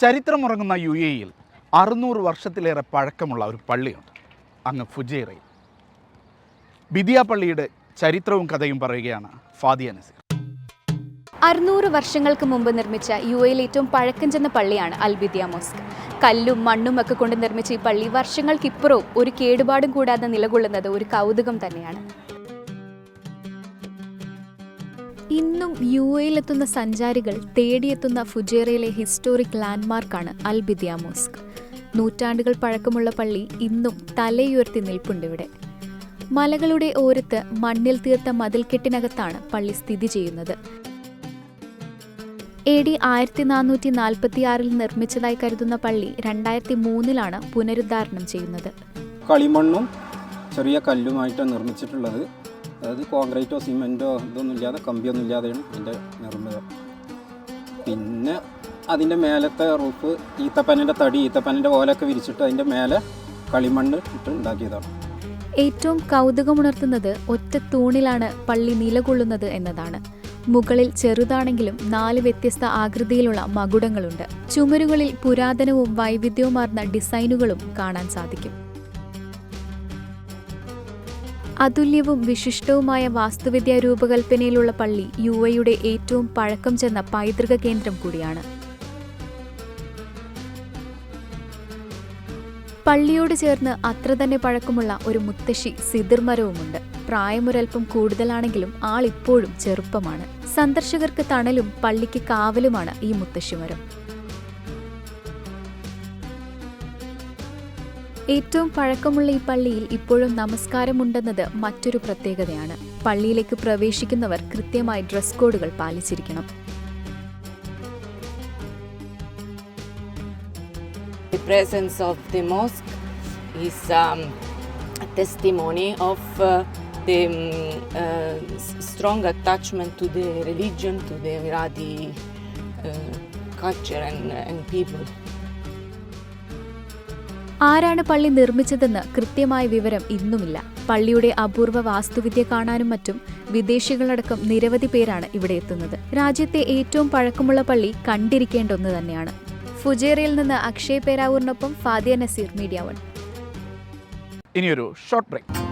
ചരിത്രമുറങ്ങുന്ന U എയിൽ അറുന്നൂറ് വർഷത്തിലേറെ പഴക്കമുള്ള ഒരു പള്ളിയുണ്ട്. അങ്ങ് ഫുജേറയിൽ. ബിദിയ പള്ളിയുടെ ചരിത്രവും കഥയും പറയുകയാണ് ഫാദിയ നസീർ. അറുന്നൂറ് വർഷങ്ങൾക്ക് മുമ്പ് നിർമ്മിച്ച യു എയിൽ ഏറ്റവും പഴക്കം ചെന്ന പള്ളിയാണ് അൽബിദിയ മോസ്ക്. കല്ലും മണ്ണും ഒക്കെ കൊണ്ട് നിർമ്മിച്ച ഈ പള്ളി വർഷങ്ങൾക്കിപ്പുറവും ഒരു കേടുപാടും കൂടാതെ നിലകൊള്ളുന്നത് ഒരു കൗതുകം തന്നെയാണ്. ഇന്നും യു എയിലെത്തുന്ന സഞ്ചാരികൾ തേടിയെത്തുന്ന ഫുജേറയിലെ ഹിസ്റ്റോറിക് ലാൻഡ്മാർക്കാണ് അൽബിദിയ മോസ്ക് നൂറ്റാണ്ടുകൾ പഴക്കമുള്ള പള്ളി ഇന്നും തലയുയർത്തി നിൽപ്പുണ്ട് ഇവിടെ. മലകളുടെ ഓരത്ത് മണ്ണിൽ തീർത്ത മതിൽക്കെട്ടിനകത്താണ് പള്ളി സ്ഥിതി ചെയ്യുന്നത്. എ ഡി ആയിരത്തി നാനൂറ്റി നാൽപ്പത്തിയാറിൽ നിർമ്മിച്ചതായി കരുതുന്ന പള്ളി രണ്ടായിരത്തി മൂന്നിലാണ് പുനരുദ്ധാരണം ചെയ്യുന്നത്. കളിമണ്ണും ചെറിയ കല്ലുമായിട്ടാണ് നിർമ്മിച്ചിട്ടുള്ളത്. അതായത് കോൺക്രീറ്റോ സിമെന്റോ ഇതൊന്നും ഇല്ലാതെ കമ്പിയൊന്നും ഇല്ലാതെയാണ് ഇതിന്റെ നിർമ്മിതം. പിന്നെ അതിന്റെ മേലത്തെ റൂഫ് ഈത്തപ്പനന്റെ തടി ഈത്തപ്പനന്റെ ഓലൊക്കെ വിരിച്ചിട്ട് അതിന്റെ മേലെ കളിമണ്ണ് ഇട്ട് ഉണ്ടാക്കിയതാണ്. ഏറ്റവും കൗതുകമുണർത്തുന്നത് ഒറ്റ തൂണിലാണ് പള്ളി നിലകൊള്ളുന്നത് എന്നതാണ്. മുകളിൽ ചെറുതാണെങ്കിലും നാല് വ്യത്യസ്ത ആകൃതിയിലുള്ള മകുടങ്ങളുണ്ട്. ചുമരുകളിൽ പുരാതനവും വൈവിധ്യവുമാർന്ന ഡിസൈനുകളും കാണാൻ സാധിക്കും. അതുല്യവും വിശിഷ്ടവുമായ വാസ്തുവിദ്യാ രൂപകൽപ്പനയിലുള്ള പള്ളി യു എയുടെ ഏറ്റവും പഴക്കം ചെന്ന പൈതൃക കേന്ദ്രം കൂടിയാണ്. പള്ളിയോട് ചേർന്ന് അത്ര തന്നെ പഴക്കമുള്ള ഒരു മുത്തശ്ശി സിതിർമരവുമുണ്ട് പ്രായമൊരൽപ്പം കൂടുതലാണെങ്കിലും ആളിപ്പോഴും ചെറുപ്പമാണ്. സന്ദർശകർക്ക് തണലും പള്ളിക്ക് കാവലുമാണ് ഈ മുത്തശ്ശിമരം ഏറ്റവും പഴക്കമുള്ള ഈ പള്ളിയിൽ ഇപ്പോഴും നമസ്കാരമുണ്ടെന്നത് മറ്റൊരു പ്രത്യേകതയാണ് പള്ളിയിലേക്ക് പ്രവേശിക്കുന്നവർ കൃത്യമായി ഡ്രസ് കോഡുകൾ പാലിച്ചിരിക്കണം The presence of the mosque is um, a testimony of uh, the um, uh, strong attachment to the religion, to the Emirati uh, culture and, and people. ആരാണ് പള്ളി നിർമ്മിച്ചതെന്ന് കൃത്യമായ വിവരം ഇന്നുമില്ല. പള്ളിയുടെ അപൂർവ വാസ്തുവിദ്യ കാണാനും മറ്റും വിദേശികളടക്കം നിരവധി പേരാണ് ഇവിടെ എത്തുന്നത്. രാജ്യത്തെ ഏറ്റവും പഴക്കമുള്ള പള്ളി കണ്ടിരിക്കേണ്ട ഒന്ന് തന്നെയാണ്. ഫുജേറിയിൽ നിന്ന് അക്ഷയ് പേരാവൂറിനൊപ്പം ഫാദിയ നസീർ മീഡിയ വൺ. ഇനിയൊരു ഷോർട്ട് ബ്രേക്ക്